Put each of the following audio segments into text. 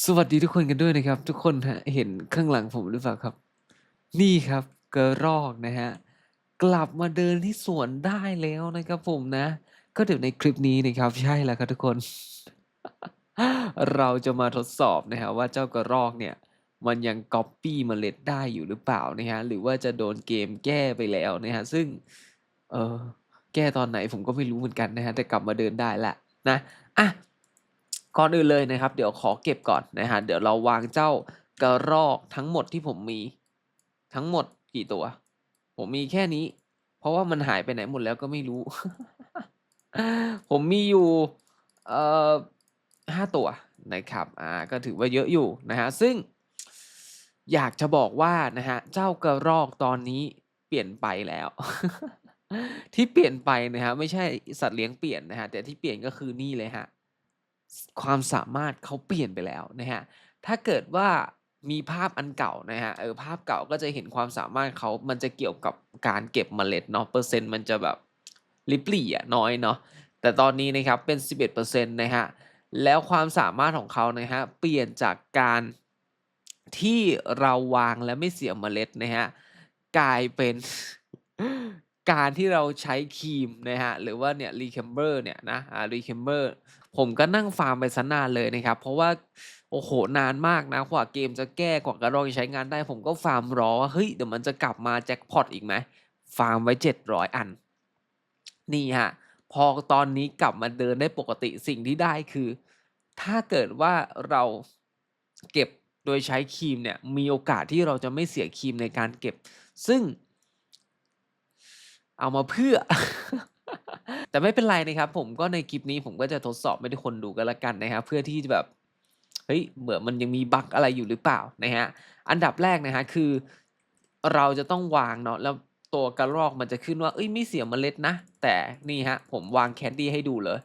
สวัสดีทุกคนกันด้วยนะครับ ทุกคนฮะเห็นข้างหลังผมหรือเปล่าครับ นี่ครับกระรอกนะฮะกลับมาเดินที่สวนได้แล้วนะครับผมนะ ก็เดี๋ยวในคลิปนี้นะครับ ใช่แล้วครับทุกคน เราจะมาทดสอบนะฮะว่าเจ้ากระรอกเนี่ย มันยังก๊อปปี้เมล็ดได้อยู่หรือเปล่านะฮะหรือว่าจะโดนเกมแก้ไปแล้วนะฮะซึ่ง เออแก้ตอนไหนผมก็ไม่รู้เหมือนกันนะฮะแต่กลับมาเดินได้ละนะอะ ก่อนอื่นเลยนะครับ เดี๋ยวขอเก็บก่อนนะฮะเดี๋ยวเราวางเจ้ากระรอกทั้งหมดที่ผมมีทั้งหมดกี่ตัว ผมมีแค่นี้ เพราะว่ามันหายไปไหนหมดแล้วก็ไม่รู้ ผมมีอยู่เอ่อห้าตัวนะครับอ่าก็ถือว่าเยอะอยู่นะฮะซึ่งอยากจะบอกว่านะฮะเจ้ากระรอกตอนนี้เปลี่ยนไปแล้ว ที่เปลี่ยนไปนะฮะไม่ใช่สัตว์เลี้ยงเปลี่ยนนะฮะแต่ที่เปลี่ยนก็คือนี่เลยฮะ ความสามารถเขาเปลี่ยนไปแล้วนะฮะถ้าเกิดว่ามีภาพอันเก่านะฮะเออภาพเก่าก็จะเห็นความสามารถเขามันจะเกี่ยวกับการเก็บเมล็ดเนาะเปอร์เซ็นต์มันจะแบบลิบลี่อะน้อยเนาะแต่ตอนนี้นะครับเป็น 11%นะฮะแล้วความสามารถของเขานะฮะเปลี่ยนจากการที่เราวางและไม่เสียเมล็ดนะฮะกลายเป็น การที่เราใช้ครีมนะฮะหรือว่าเนี่ยรีเคมเบอร์เนี่ยนะอ่ารีเคมเบอร์ผมก็นั่งฟาร์มไปซะนานเลยนะครับ เพราะว่าโอ้โหนานมากนะกว่าเกมจะแก้กว่ากระรอกจะใช้งานได้ ผมก็ฟาร์มรอว่าเฮ้ยเดี๋ยวมันจะกลับมาแจ็คพอตอีกไหมฟาร์มไว้เจ็ดร้อยอัน นี่ฮะพอตอนนี้กลับมาเดินได้ปกติสิ่งที่ได้คือ ถ้าเกิดว่าเราเก็บโดยใช้ครีมเนี่ยมีโอกาสที่เราจะไม่เสียครีมในการเก็บ ซึ่ง เอามาเพื่อ แต่ไม่เป็นไรนะครับ ผมก็ในคลิปนี้ผมก็จะทดสอบให้ทุกคนดูกันละกันนะครับเพื่อที่จะแบบเฮ้ยเหมือนมันยังมีบั๊กอะไรอยู่หรือเปล่านะฮะอันดับแรกนะฮะคือ เราจะต้องวางเนาะแล้วตัวกระรอกมันจะขึ้นว่าเอ้ยไม่เสียเมล็ดนะ แต่นี่ฮะผมวางแคนดี้ให้ดูเลย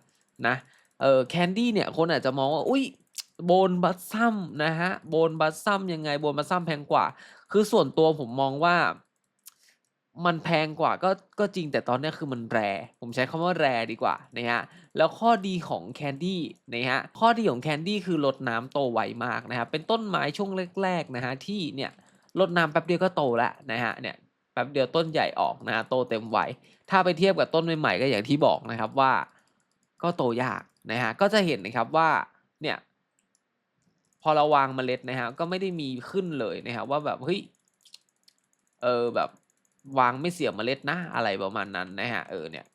นะเออแคนดี้เนี่ยคนอาจจะมองว่าอุ้ยโบนบัตซัมนะฮะโบนบัตซัมยังไงโบนบัตซัมแพงกว่า คือส่วนตัวผมมองว่า มันแพงกว่าก็ก็จริงแต่ตอนนี้คือมันแรผมใช้คำว่าแรดีกว่านะฮะแล้วข้อดีของแคนดี้นะฮะข้อดีของแคนดี้คือลดน้ำโตไวมากนะครับเป็นต้นไม้ช่วงแรกๆนะฮะที่เนี่ยลดน้ำแป๊บเดียวก็โตแล้วนะฮะเนี่ยแป๊บเดียวต้นใหญ่ออกนะฮะโตเต็มวัยถ้าไปเทียบกับต้นใหม่ๆก็อย่างที่บอกนะครับว่า ก็โตยากนะฮะก็จะเห็นนะครับว่าเนี่ยพอเราวางเมล็ดนะฮะก็ไม่ได้มีขึ้นเลยนะครับว่าแบบเฮ้ยเออแบบ วางไม่เสียเมล็ดนะอะไรประมาณนั้นนะฮะเออเนี่ย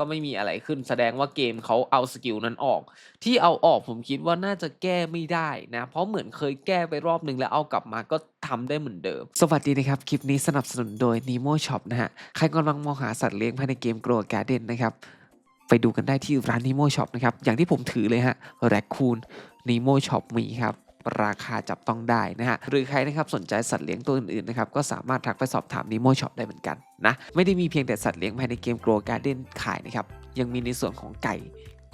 ก็ไม่มีอะไรขึ้นแสดงว่าเกมเขาเอาสกิลนั้นออก ที่เอาออกผมคิดว่าน่าจะแก้ไม่ได้นะ เพราะเหมือนเคยแก้ไปรอบนึงแล้วเอากลับมาก็ทำได้เหมือนเดิม สวัสดีนะครับ คลิปนี้สนับสนุนโดย Nemo Shop นะฮะ ใครกำลังมองหาสัตว์เลี้ยงภายในเกม Grow Garden นะครับ ไปดูกันได้ที่ร้าน Nemo Shop นะครับ อย่างที่ผมถือเลยฮะ Raccoon Nemo Shop มีครับ ราคาจับต้องได้นะฮะหรือใครนะครับสนใจสัตว์เลี้ยงตัวอื่นๆนะครับก็สามารถทักไปสอบถามนิโมช็อปได้เหมือนกันนะไม่ได้มีเพียงแต่สัตว์เลี้ยงภายในเกม Grow Garden ขายนะครับยังมีในส่วนของไก่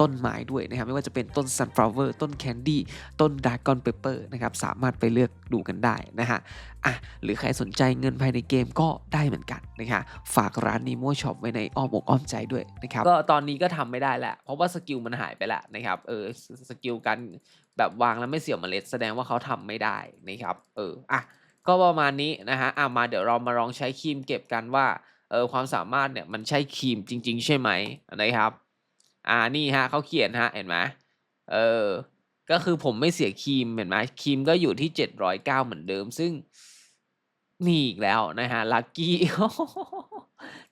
ต้นไม้ด้วยนะครับไม่ว่าจะเป็นต้น sunflower ต้น candy ต้น dragon pepper นะครับสามารถไปเลือกดูกันได้นะฮะอะหรือใครสนใจเงินภายในเกมก็ได้เหมือนกันนะคะฝากร้าน Nemo Shop ไว้ในอ้อมอกอ้อมใจด้วยนะครับก็ตอนนี้ก็ทำไม่ได้แหละเพราะว่าสกิลมันหายไปแล้วนะครับเออสกิลการแบบวางแล้วไม่เสียเมล็ด แสดงว่าเขาทำไม่ได้นะครับเอออะก็ประมาณนี้นะฮะอะมาเดี๋ยวเรามาลองใช้ครีมเก็บกันว่าเออความสามารถเนี่ยมันใช่ครีมจริง ๆ ใช่ไหมนะครับ อ่านี่ฮะเขาเขียนฮะเห็นไหมเออก็คือผมไม่เสียครีมเห็นไหมครีมก็อยู่ที่ 709 เหมือนเดิม ซึ่งมีอีกแล้วนะฮะลัคกี้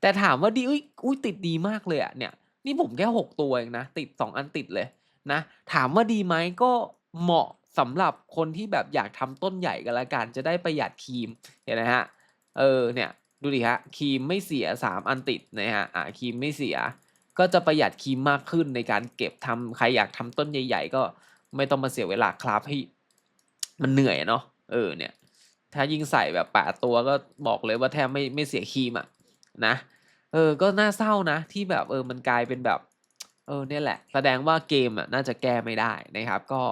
แต่ถามว่าดีอุ้ยอุ้ยติดดีมากเลยอะเนี่ย นี่ผมแค่ 6 ตัวเองนะ ติด 2 อันติดเลยนะ ถามว่าดีไหมก็เหมาะสำหรับคนที่แบบอยากทำต้นใหญ่กันละกันจะได้ประหยัดครีมเห็นไหมฮะเออเนี่ยดูดิฮะครีมไม่เสีย 3 อันติดนะฮะอ่าครีมไม่เสีย ก็จะประหยัดครีมมากขึ้นในการเก็บทำใครอยากทำต้นใหญ่ ๆ ก็ไม่ต้องมาเสียเวลาคราฟให้มันเหนื่อยเนาะเออเนี่ย ถ้ายิ่งใส่แบบแปดตัวก็บอกเลยว่าแทบไม่ไม่เสียครีมอะนะเออก็น่าเศร้านะ ที่แบบเออมันกลายเป็นแบบเออเนี่ยแหละ แสดงว่าเกมอะน่าจะแก้ไม่ได้นะครับก็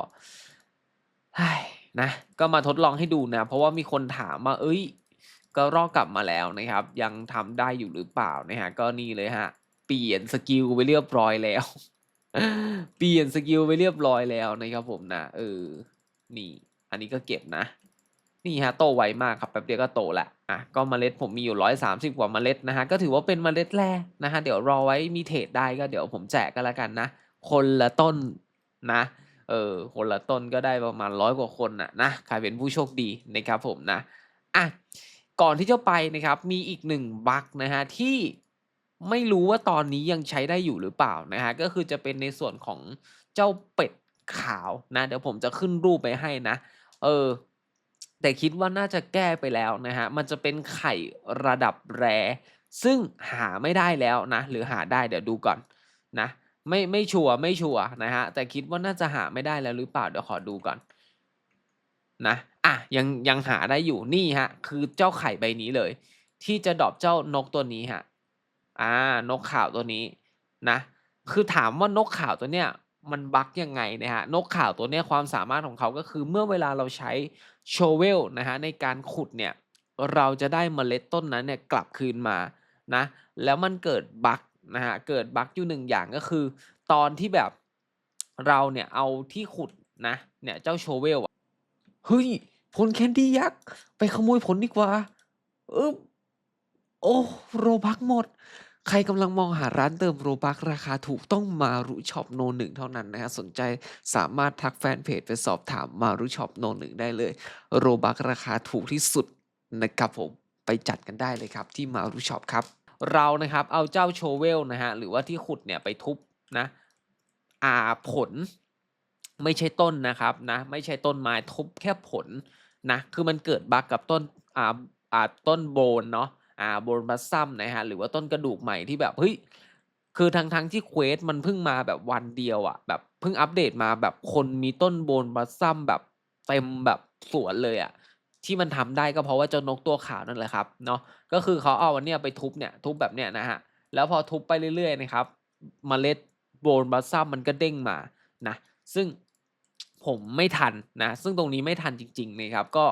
เฮ้ยนะก็มาทดลองให้ดูนะ เพราะว่ามีคนถามว่าเอ้ย ก็รอกกลับมาแล้วนะครับ ยังทำได้อยู่หรือเปล่านะฮะก็นี่เลยฮะ เปลี่ยนสกิลไปเรียบร้อยแล้ว เปลี่ยนสกิลไปเรียบร้อยแล้วนะครับผมนะเออ นี่ อันนี้ก็เก็บนะ นี่ฮะโตไวมากครับแป๊บเดียวก็โตละอะก็เมล็ดผมมีอยู่ร้อยสามสิบกว่าเมล็ดนะฮะก็ถือว่าเป็นเมล็ดแรกนะฮะเดี๋ยวรอไว้มีเทรดได้ก็เดี๋ยวผมแจกกันแล้วกันนะ คนละต้นนะเออคนละต้นก็ได้ประมาณร้อยกว่าคนน่ะนะใครเป็นผู้โชคดีนะครับผมนะอะก่อนที่จะไปนะครับมีอีกหนึ่งบั๊กนะฮะที่ ไม่รู้ว่าตอนนี้ยังใช้ได้อยู่หรือเปล่านะฮะ ก็คือจะเป็นในส่วนของเจ้าเป็ดขาวนะ เดี๋ยวผมจะขึ้นรูปไปให้นะ เออ แต่คิดว่าน่าจะแก้ไปแล้วนะฮะ มันจะเป็นไข่ระดับแร ซึ่งหาไม่ได้แล้วนะ หรือหาได้เดี๋ยวดูก่อนนะ ไม่ไม่ชัวร์ไม่ชัวร์นะฮะ แต่คิดว่าน่าจะหาไม่ได้แล้วหรือเปล่า เดี๋ยวขอดูก่อนนะอะยังยังหาได้อยู่นี่ฮะ คือเจ้าไข่ใบนี้เลย ที่จะดรอปเจ้านกตัวนี้ฮะ อ่านกข่าวตัวนี้นะ คือถามว่านกข่าวตัวเนี้ยมันบั๊กยังไงนะฮะนกข่าวตัวเนี้ยความสามารถของเขาก็คือเมื่อเวลาเราใช้โชเวลนะฮะในการขุดเนี่ยเราจะได้เมล็ดต้นนั้นเนี่ยกลับคืนมานะแล้วมันเกิดบั๊กนะฮะเกิดบั๊กอยู่หนึ่งอย่างก็คือ ตอนที่แบบเราเนี่ยเอาที่ขุดนะเนี่ยเจ้าโชเวลอะเฮ้ยผลแคนดี้ยักษ์ไปขโมยผลดีกว่าเออโอ้โรบักหมด ใครกำลังมองหาร้านเติมโรบักราคาถูกต้องมารุช็อปโนหนึ่งเท่านั้นนะฮะสนใจสามารถทักแฟนเพจไปสอบถามมารุช็อปโนหนึ่งได้เลย โรบักราคาถูกที่สุดนะครับผมไปจัดกันได้เลยครับที่มารุช็อปครับ เรานะครับเอาเจ้าโชเวลนะฮะหรือว่าที่ขุดเนี่ยไปทุบนะอ่าผลไม่ใช่ต้นนะครับนะไม่ใช่ต้นไม้ทุบแค่ผลนะคือมันเกิดบั๊กกับต้นอ่าอ่าต้นโบนเนาะ อ่าโบนบัสซัมนะฮะหรือว่าต้นกระดูกใหม่ที่แบบเฮ้ยคือทั้งทั้งที่เควสมันเพิ่งมาแบบวันเดียวอะ่ะแบบเพิ่งอัปเดตมาแบบคนมีต้นโบนบัสซัมแบบเต็มแบบสวนเลยอะ่ะที่มันทำได้ก็เพราะว่าเจ้านกตัวขาวนั่นแหละครับเนาะก็คือเขาเอาอันเนี้ยไปทุบเนี่ยทุบแบบเนี้ยนะฮะแล้วพอทุบไปเรื่อยๆนะครับมเมล็ดโบนบัสซัมมันก็เด้งมานะซึ่งผมไม่ทันนะซึ่งตรงนี้ไม่ทันจริงๆนะครับก็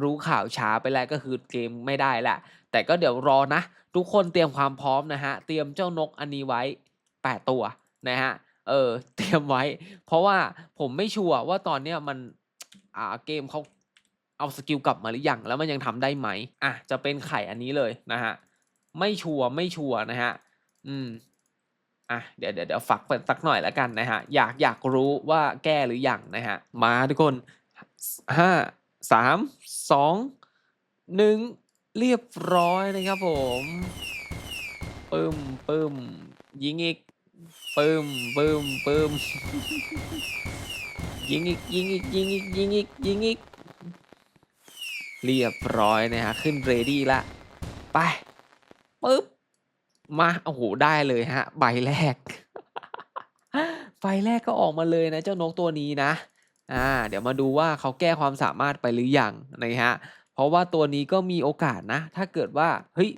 รู้ข่าวช้าไปแล้วก็คือเกมไม่ได้แหละ แต่ก็เดี๋ยวรอนะ ทุกคนเตรียมความพร้อมนะฮะ เตรียมเจ้านกอันนี้ไว้ 8 ตัวนะฮะ เออ เตรียมไว้ เพราะว่าผมไม่ชัวร์ว่าตอนเนี้ยมัน อ่า เกมเขาเอาสกิลกลับมาหรือยัง แล้วมันยังทำได้ไหม อะ จะเป็นไข่อันนี้เลยนะฮะ ไม่ชัวร์ไม่ชัวร์นะฮะ อืม อะ เดี๋ยวเดี๋ยวเดี๋ยวฝักไปสักหน่อยแล้วกันนะฮะ อยากอยากรู้ว่าแก้หรือยังนะฮะ มาทุกคนห้าสามสองหนึ่ง เรียบร้อยนะครับผมปึ้มปึ้มยิงอีกปึ้มปึ้มปึ้มยิงอีกยิงอีกยิงอีกยิงอีกยิงอีกเรียบร้อยนะฮะขึ้นเรดี้ละไปปึ๊บมาโอ้โหได้เลยฮะ ใบแรก ใบแรกก็ออกมาเลยนะ เจ้านกตัวนี้นะ อ่า เดี๋ยวมาดูว่าเขาแก้ความสามารถไปหรือยังนะฮะ เพราะว่าตัวนี้ก็มีโอกาสนะ ถ้าเกิดว่าเฮ้ย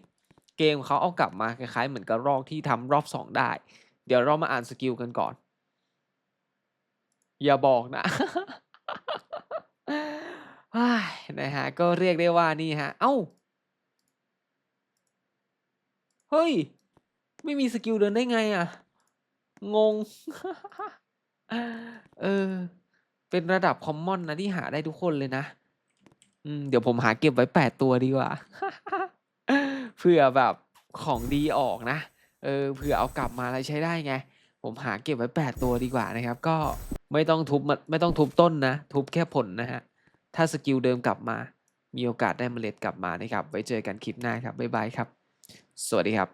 เกมเขาเอากลับมาคล้ายๆ เหมือนกับรอกที่ทำรอบสองได้ เดี๋ยวเรามาอ่านสกิลกันก่อน อย่าบอกนะนะฮะก็เรียกได้ว่านี่ฮะ เอ้า เฮ้ย ไม่มีสกิลเดินได้ไงอะงง เออ เป็นระดับคอมมอนนะที่หาได้ทุกคนเลยนะ อืมเดี๋ยวผมหาเก็บไว้8ตัวดีกว่าเผื่อแบบของดีออกนะ เออเผื่อเอากลับมาแล้วใช้ได้ไง ผมหาเก็บไว้8ตัวดีกว่านะครับ ก็ไม่ต้องทุบมันไม่ต้องทุบต้นนะ ทุบแค่ผลนะฮะ ถ้าสกิลเดิมกลับมา มีโอกาสได้เมล็ดกลับมานะครับ ไว้เจอกันคลิปหน้าครับ บ๊ายบายครับ สวัสดีครับ